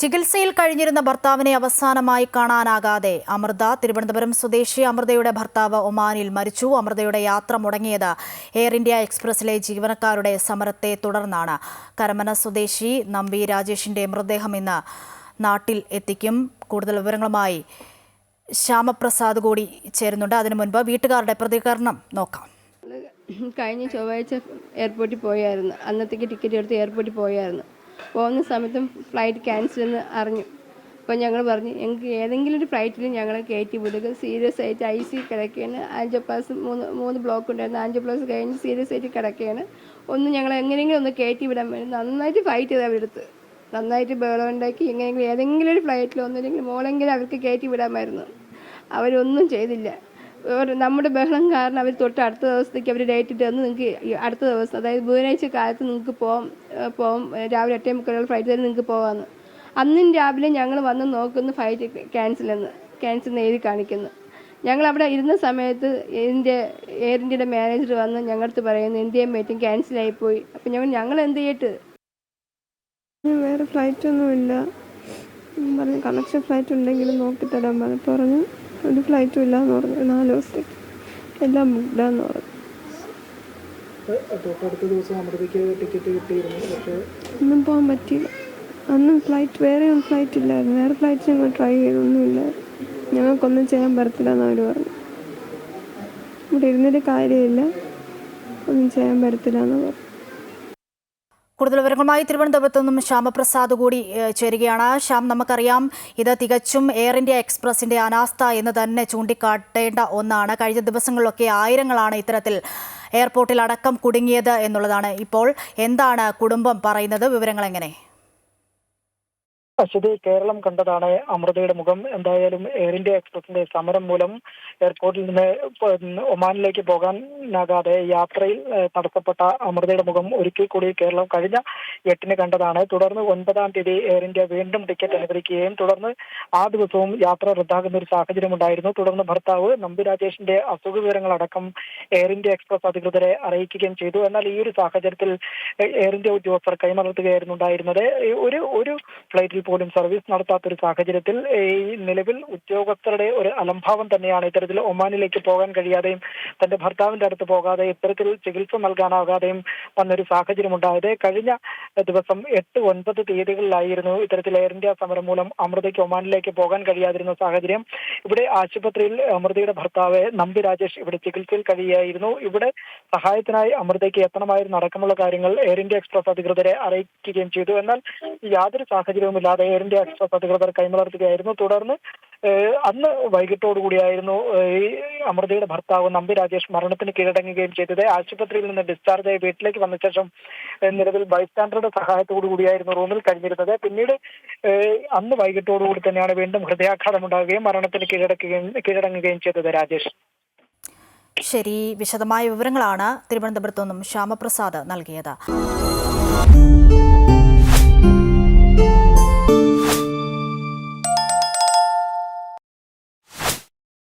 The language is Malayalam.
ചികിത്സയിൽ കഴിഞ്ഞിരുന്ന ഭർത്താവിനെ അവസാനമായി കാണാനാകാതെ അമൃത തിരുവനന്തപുരം സ്വദേശി അമൃതയുടെ ഭർത്താവ് ഒമാനിൽ മരിച്ചു. അമൃതയുടെ യാത്ര മുടങ്ങിയത് എയർ ഇന്ത്യ എക്സ്പ്രസിലെ ജീവനക്കാരുടെ സമരത്തെ തുടർന്നാണ്. കരമന സ്വദേശി നമ്പി രാജേഷിന്റെ മൃതദേഹം ഇന്ന് നാട്ടിൽ എത്തിക്കും. കൂടുതൽ വിവരങ്ങളുമായി ശ്യാമപ്രസാദ് കൂടി ചേരുന്നുണ്ട്. അതിനു മുൻപ് വീട്ടുകാരുടെ പ്രതികരണം നോക്കാം. കഴിഞ്ഞ ചൊവ്വാഴ്ച എയർപോർട്ടിൽ പോയായിരുന്നു. അന്നത്തേക്ക് ടിക്കറ്റ് എടുത്ത് എയർപോർട്ടിൽ പോയായിരുന്നു. പോകുന്ന സമയത്തും ഫ്ലൈറ്റ് ക്യാൻസൽ എന്ന് അറിഞ്ഞു. അപ്പോൾ ഞങ്ങൾ പറഞ്ഞു ഞങ്ങൾക്ക് ഏതെങ്കിലും ഒരു ഫ്ലൈറ്റിൽ ഞങ്ങളെ കയറ്റി വിടുക. സീരിയസ് ആയിട്ട് ഐ സി കിടക്കുകയാണ് പ്ലസ് മൂന്ന് മൂന്ന് ബ്ലോക്ക് ഉണ്ടായിരുന്നു. പ്ലസ് കഴിഞ്ഞ് സീരിയസ് ആയിട്ട് കിടക്കുകയാണ് ഒന്ന് ഞങ്ങൾ എങ്ങനെയെങ്കിലും ഒന്ന് കയറ്റി വിടാൻ വേണ്ടി നന്നായിട്ട് ഫൈറ്റ് ചെയ്ത് അവരെടുത്ത് നന്നായിട്ട് ബഹളം ഉണ്ടാക്കി എങ്ങനെയെങ്കിലും ഏതെങ്കിലും ഒരു ഫ്ലൈറ്റിൽ ഒന്നില്ലെങ്കിൽ മോളെങ്കിലും അവർക്ക് കയറ്റി വിടാമായിരുന്നു. അവരൊന്നും ചെയ്തില്ല. നമ്മുടെ ബഹളം കാരണം അവർ തൊട്ട് അടുത്ത ദിവസത്തേക്ക് അവർ ഡേറ്റ് ഇട്ട് തന്നു നിങ്ങൾക്ക് അടുത്ത ദിവസം അതായത് ബുധനാഴ്ച കാലത്ത് നിങ്ങൾക്ക് പോകാം പോകാം രാവിലെ എട്ടേ മുക്കാലുള്ള ഫ്ലൈറ്റ് തന്നെ നിങ്ങൾക്ക് പോകാമെന്ന് അന്നും രാവിലെ ഞങ്ങൾ വന്ന് നോക്കുന്നു ഫ്ലൈറ്റ് ക്യാൻസൽ എന്ന് ക്യാൻസൽ എഴുതി കാണിക്കുന്നു. ഞങ്ങൾ അവിടെ ഇരുന്ന സമയത്ത് എന്റെ എയർ ഇന്ത്യയുടെ മാനേജർ വന്ന് ഞങ്ങളടുത്ത് പറയുന്നു ഇന്ത്യയും മീറ്റിംഗ് ക്യാൻസൽ ആയിപ്പോയി അപ്പം ഞങ്ങൾ ഞങ്ങൾ എന്ത് ചെയ്യട്ട് വേറെ ഫ്ലൈറ്റ് ഒന്നുമില്ല. പറഞ്ഞു കണക്ഷൻ ഫ്ലൈറ്റ് ഉണ്ടെങ്കിൽ നോക്കി തരാൻ പറഞ്ഞു പറഞ്ഞു ഒരു ഫ്ലൈറ്റും ഇല്ലയെന്ന് പറഞ്ഞു. നാല് ദിവസത്തേക്ക്. എല്ലാം ബുക്ക്ഡാന്ന് പറഞ്ഞു. തൊട്ടടുത്ത ദിവസം അമൃതയ്ക്ക് ടിക്കറ്റ് കിട്ടിയിരുന്നു. പക്ഷേ ഒന്നും പോകാൻ പറ്റിയില്ല. അന്നും ഫ്ലൈറ്റ് വേറെ ഒന്നും ഫ്ലൈറ്റ് ഇല്ലായിരുന്നു. വേറെ ഫ്ലൈറ്റ് ഞങ്ങൾ ട്രൈ ചെയ്തൊന്നുമില്ല ഞങ്ങൾക്കൊന്നും ചെയ്യാൻ പറ്റത്തില്ല എന്ന് അവർ പറഞ്ഞു. ഇവിടെ ഇരുന്നിട്ട് കാര്യമില്ല. ഒന്നും ചെയ്യാൻ പറ്റത്തില്ല എന്ന് പറഞ്ഞു. കൂടുതൽ വിവരങ്ങളുമായി തിരുവനന്തപുരത്ത് നിന്നും ശ്യാമപ്രസാദ് കൂടി ചേരുകയാണ്. ശ്യാം നമുക്കറിയാം ഇത് തികച്ചും എയർ ഇന്ത്യ എക്സ്പ്രസിന്റെ അനാസ്ഥ എന്ന് തന്നെ ചൂണ്ടിക്കാട്ടേണ്ട ഒന്നാണ്. കഴിഞ്ഞ ദിവസങ്ങളിലൊക്കെ ആയിരങ്ങളാണ് ഇത്തരത്തിൽ എയർപോർട്ടിൽ അടക്കം കുടുങ്ങിയത് എന്നുള്ളതാണ് ഇപ്പോൾ. എന്താണ് കുടുംബം പറയുന്നത്? വിവരങ്ങൾ എങ്ങനെ അശ്വതി കേരളം കണ്ടതാണ് അമൃതയുടെ മുഖം. എന്തായാലും എയർ ഇന്ത്യ എക്സ്പ്രസിന്റെ സമരം മൂലം എയർപോർട്ടിൽ നിന്ന് ഒമാനിലേക്ക് പോകാനാകാതെ യാത്രയിൽ തടസ്സപ്പെട്ട അമൃതയുടെ മുഖം ഒരിക്കൽ കൂടി കേരളം കഴിഞ്ഞ എട്ടിന് കണ്ടതാണ്. തുടർന്ന് ഒൻപതാം തീയതി എയർ ഇന്ത്യ വീണ്ടും ടിക്കറ്റ് അനുവദിക്കുകയും തുടർന്ന് ആ ദിവസവും യാത്ര റദ്ദാക്കുന്ന ഒരു സാഹചര്യം ഉണ്ടായിരുന്നു. തുടർന്ന് ഭർത്താവ് നമ്പി രാജേഷിന്റെ അസുഖ വിവരങ്ങളടക്കം എയർ ഇന്ത്യ എക്സ്പ്രസ് അധികൃതരെ അറിയിക്കുകയും ചെയ്തു. എന്നാൽ ഈ ഒരു സാഹചര്യത്തിൽ എയർ ഇന്ത്യ ഉദ്യോഗസ്ഥർ കൈമലർത്തുകയായിരുന്നു ഉണ്ടായിരുന്നത്. ഒരു ഒരു ഫ്ലൈറ്റിൽ പോലും സർവീസ് നടത്താത്ത ഒരു സാഹചര്യത്തിൽ ഈ നിലവിൽ ഉദ്യോഗസ്ഥരുടെ ഒരു അലംഭാവം തന്നെയാണ് ഇത്തരത്തിൽ ഒമാനിലേക്ക് പോകാൻ കഴിയാതെയും തന്റെ ഭർത്താവിന്റെ അടുത്ത് പോകാതെ ഇത്തരത്തിൽ ചികിത്സ നൽകാനാകാതെയും വന്നൊരു സാഹചര്യം ഉണ്ടായത്. കഴിഞ്ഞ ദിവസം എട്ട് ഒൻപത് തീയതികളിലായിരുന്നു ഇത്തരത്തിൽ എയർ ഇന്ത്യ സമരം മൂലം അമൃതയ്ക്ക് ഒമാനിലേക്ക് പോകാൻ കഴിയാതിരുന്ന സാഹചര്യം. ഇവിടെ ആശുപത്രിയിൽ അമൃതയുടെ ഭർത്താവ് നമ്പി രാജേഷ് ഇവിടെ ചികിത്സയിൽ കഴിയുകയായിരുന്നു. ഇവിടെ സഹായത്തിനായി അമൃതയ്ക്ക് എത്തണമായിരുന്ന അടക്കമുള്ള കാര്യങ്ങൾ എയർ ഇന്ത്യ എക്സ്പ്രസ് അധികൃതരെ അറിയിക്കുകയും ചെയ്തു. എന്നാൽ യാതൊരു സാഹചര്യവുമില്ലാതെ എയർ ഇന്ത്യ എക്സ്പ്രസ് അധികൃതർ കൈമലർത്തുകയായിരുന്നു. തുടർന്ന് അന്ന് വൈകിട്ടോടുകൂടിയായിരുന്നു ഈ അമൃതയുടെ ഭർത്താവ് നമ്പി രാജേഷ് മരണത്തിന് കീഴടങ്ങുകയും ചെയ്തത്. ആശുപത്രിയിൽ നിന്ന് ഡിസ്ചാർജ് ആയി വീട്ടിലേക്ക് വന്ന ശേഷം നിലവിൽ ബൈസ്റ്റാൻഡറുടെ സഹായത്തോടു കൂടിയായിരുന്നു റൂമിൽ കഴിഞ്ഞിരുന്നത്. പിന്നീട് അന്ന് വൈകിട്ടോടുകൂടി തന്നെയാണ് വീണ്ടും ഹൃദയാഘാതം ഉണ്ടാകുകയും മരണത്തിന് കീഴടക്കുകയും കീഴടങ്ങുകയും ചെയ്തത് രാജേഷ്. ശരി വിശദമായ വിവരങ്ങളാണ് തിരുവനന്തപുരത്തു നിന്നും ശ്യാമപ്രസാദ് നൽകിയത്.